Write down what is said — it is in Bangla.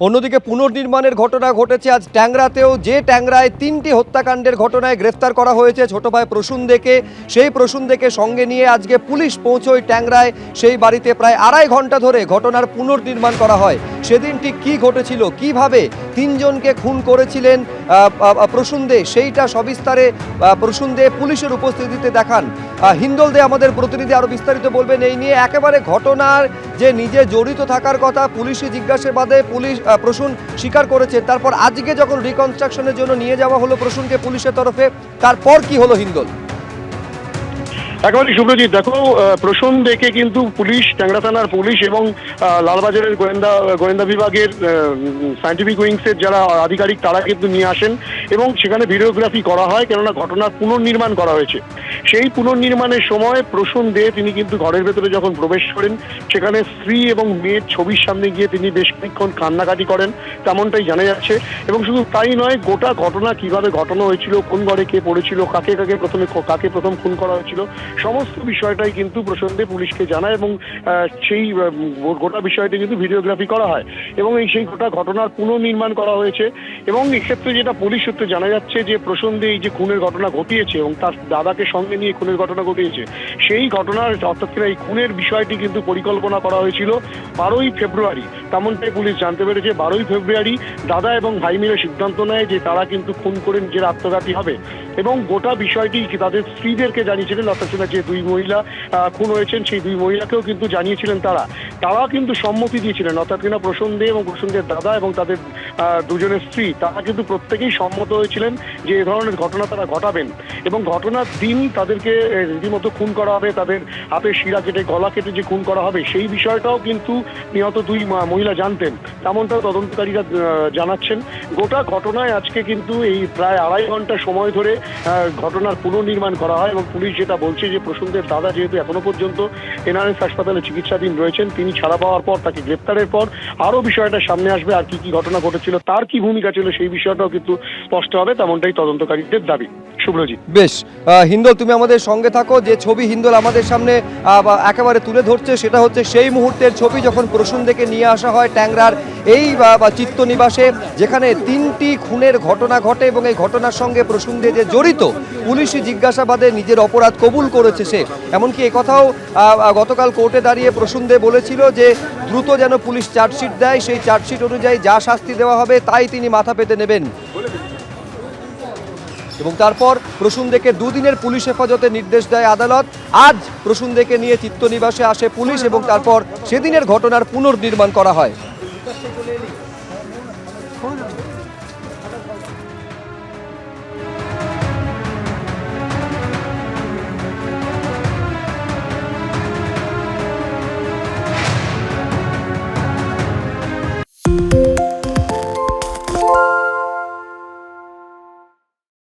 অন্যদিকে পুনর্নির্মাণের ঘটনা ঘটেছে আজ ট্যাংরাতেও। যে ট্যাংরায় তিনটি হত্যাকাণ্ডের ঘটনায় গ্রেফতার করা হয়েছে ছোট ভাই প্রসূন প্রসূনদেকে। সেই প্রসূন প্রসূনদেকে সঙ্গে নিয়ে আজকে পুলিশ পৌঁছয় ট্যাংরায়। সেই বাড়িতে প্রায় আড়াই ঘণ্টা ধরে ঘটনার পুনর্নির্মাণ করা হয়। সেদিন ঠিক কী ঘটেছিল কীভাবে তিনজনকে খুন করেছিলেন আহ, প্রসূনদে সেইটা সবিস্তারে আহ, প্রসূনদে পুলিশের উপস্থিতিতে দেখান। হিন্দল দে আমাদের প্রতিনিধি আরও বিস্তারিত বলবেন, এই নিয়ে একেবারে ঘটনার যে নিজে জড়িত থাকার কথা পুলিশি জিজ্ঞাসাবাদে পুলিশ প্রসূন স্বীকার করেছে। তারপর আজকে যখন রিকনস্ট্রাকশনের জন্য নিয়ে যাওয়া হলো প্রসূনকে পুলিশের তরফে, তারপর কি হলো হিন্দল? একেবারে শুভ্রজিৎ দেখো প্রসূন দেখে কিন্তু পুলিশ, ট্যাংরা থানার পুলিশ এবং লালবাজারের গোয়েন্দা গোয়েন্দা বিভাগের সায়েন্টিফিক উইংসের যারা আধিকারিক তারা কিন্তু নিয়ে আসেন এবং সেখানে ভিডিওগ্রাফি করা হয়, কেননা ঘটনার পুনর্নির্মাণ করা হয়েছে। সেই পুনর্নির্মাণের সময় প্রসূন দে তিনি কিন্তু ঘরের ভেতরে যখন প্রবেশ করেন, সেখানে স্ত্রী এবং মেয়ের ছবির সামনে গিয়ে তিনি বেশ খানিক্ষণ কান্নাকাটি করেন, তেমনটাই জানা যাচ্ছে এবং শুধু তাই নয়, গোটা ঘটনা কীভাবে ঘটনা হয়েছিল, কোন ঘরে কে পড়েছিল, কাকে কাকে প্রথমে, কাকে প্রথম খুন করা হয়েছিল সমস্ত বিষয়টাই কিন্তু প্রসন্দে পুলিশকে জানায় এবং সেই গোটা বিষয়টি কিন্তু ভিডিওগ্রাফি করা হয়। এবং এই সেই গোটা ঘটনার পুনর্নির্মাণ করা হয়েছে। এবং এক্ষেত্রে যেটা পুলিশ সূত্রে জানা যাচ্ছে যে, প্রসন্দে এই যে খুনের ঘটনা ঘটিয়েছে এবং তার দাদাকে সঙ্গে নিয়ে খুনের ঘটনা ঘটিয়েছে, সেই ঘটনার অর্থাৎ এই খুনের বিষয়টি কিন্তু পরিকল্পনা করা হয়েছিল বারোই ফেব্রুয়ারি। তেমনটাই পুলিশ জানতে পেরেছে, বারোই ফেব্রুয়ারি দাদা এবং ভাই মিলে সিদ্ধান্ত নেয় যে, তারা কিন্তু খুন করে নিজের আত্মঘাতী হবে। এবং গোটা বিষয়টি তাদের স্ত্রীদেরকে জানিয়েছিলেন, অর্থাৎ কিনা যে দুই মহিলা খুন হয়েছেন সেই দুই মহিলাকেও কিন্তু জানিয়েছিলেন তারা। তারা কিন্তু সম্মতি দিয়েছিলেন, অর্থাৎ কিনা প্রসন্দে এবং প্রসন্দের দাদা এবং তাদের দুজনের স্ত্রী, তারা কিন্তু প্রত্যেকেই সম্মত হয়েছিলেন যে এ ধরনের ঘটনা তারা ঘটাবেন। এবং ঘটনার দিন তাদেরকে রীতিমতো খুন করা হবে, তাদের হাতে শিরা কেটে, গলা কেটে যে খুন করা হবে, সেই বিষয়টাও কিন্তু নিহত দুই মহিলা জানতেন। তেমনটাও তদন্তকারীরা জানাচ্ছেন। গোটা ঘটনায় আজকে কিন্তু এই প্রায় আড়াই ঘণ্টা সময় ধরে ঘটনার পুনর্নির্মাণ করা হয় এবং পুলিশ যেটা বলছে যে প্রসন্দের দাদা যেহেতু এখনও পর্যন্ত এনআরএস হাসপাতালে চিকিৎসাধীন রয়েছেন, তিনি ছাড়া পাওয়ার পর, তাকে গ্রেপ্তারের পর আরও বিষয়টা সামনে আসবে, আর কি কি ঘটনা ঘটেছিল তার কি ভূমিকা ছিল সেই বিষয়টাও কিন্তু স্পষ্ট হবে তেমনটাই তদন্তকারীদের দাবি। বেশ হিন্দল তুমি আমাদের সঙ্গে থাকো। যে ছবি হিন্দল আমাদের সামনে একেবারে তুলে ধরছে সেটা হচ্ছে সেই মুহূর্তের ছবি যখন প্রসূন থেকে নিয়ে আসা হয় ট্যাংরার এই বা- চিত্ত নিবাসে যেখানে তিনটি খুনের ঘটনা ঘটে এবং এই ঘটনার সঙ্গে প্রসূন যে জড়িত পুলিশি জিজ্ঞাসাবাদে নিজের অপরাধ কবুল করেছে সে। এমনকি আহ, গতকাল কোর্টে দাঁড়িয়ে প্রসূন বলেছিল যে দ্রুত যেন পুলিশ চার্জশিট দেয় সেই চার্জশিট অনুযায়ী যা শাস্তি দেওয়া হবে তাই তিনি মাথা পেতে নেবেন। এবং তারপর প্রসূনদেকে দুদিনের পুলিশ হেফাজতে নির্দেশ দেয় আদালত। আজ প্রসূনদেকে নিয়ে চিত্তনিবাসে আসে পুলিশ এবং তারপর সেদিনের ঘটনার পুনর্নির্মাণ করা হয়।